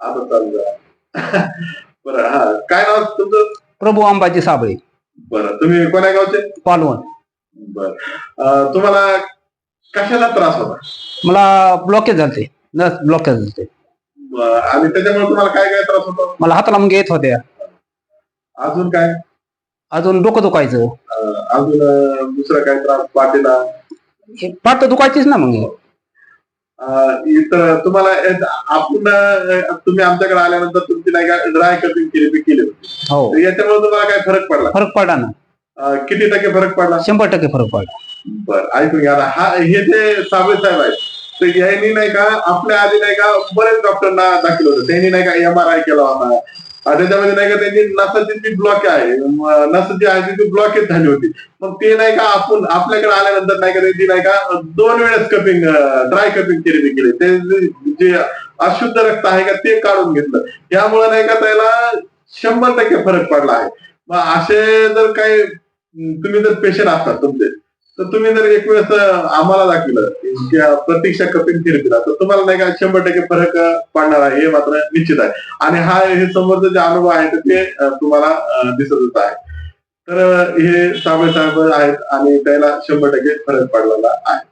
आता चालू झाला. बरं हा काय नाव तुमचं? प्रभू अंबाजी साबळे. बरं तुम्ही कोण्या गावचे? पालवण. बर. तुम्हाला कशाचा त्रास होता? मला ब्लॉकेज झालते. नस ब्लॉकेज झालते. बरं, आणि त्याच्यामुळे तुम्हाला काय काय त्रास होतो? मला हाताला मग येत होत्या. अजून काय? अजून डोकं दुखायचं. अं, अजून अं, दुसरा काय त्रास? पाठीला? हे पाठ तर दुखायचीच ना मग. अं, इतर तुम्हाला आपण तुम्ही आमच्याकडे आल्यानंतर तुमची नाही का ड्राय कटिंग केली केली होती. हो. तर याच्यामुळे तुम्हाला काय फरक पडला? फरक पडला ना. किती टक्के फरक पडला? शंभर टक्के फरक पडला. बर ऐकून घ्या. हा हे जे साबळे साहेब आहेत तर यांनी नाही का आपल्या आधी नाही का बरेच डॉक्टरना दाखल होतं. त्यांनी नाही का एम आर आय केला होता. त्याच्यामध्ये नाही का त्यांनी नसाची ती ब्लॉक आहे म, नस जी आहे ती ब्लॉकेज झाली होती. मग ते नाही का आपण आपल्याकडे आल्यानंतर नाही का त्यांची नाही का दोन वेळेस कपिंग ड्राय कपिंग केली गेली ते जे- अशुद्ध रक्त आहे का ते काढून घेतलं. त्यामुळे नाही का त्याला शंभर टक्के फरक पडला आहे. मग असे जर काही तुम्ही जर पेशंट असतात तुमचे तर तुम्ही जर एक वेळेस आम्हाला दाखवलं प्रतीक्षा कपिंग फिरतीला तर तुम्हाला नाही का शंभर टक्के फरक पडणार आहे हे मात्र निश्चित आहे. आणि हा हे समोरच जे अनुभव आहे तर ते तुम्हाला दिसतच आहे. तर हे साबळ साहेब आहेत आणि त्याला शंभर टक्के फरक पडलेला आहे.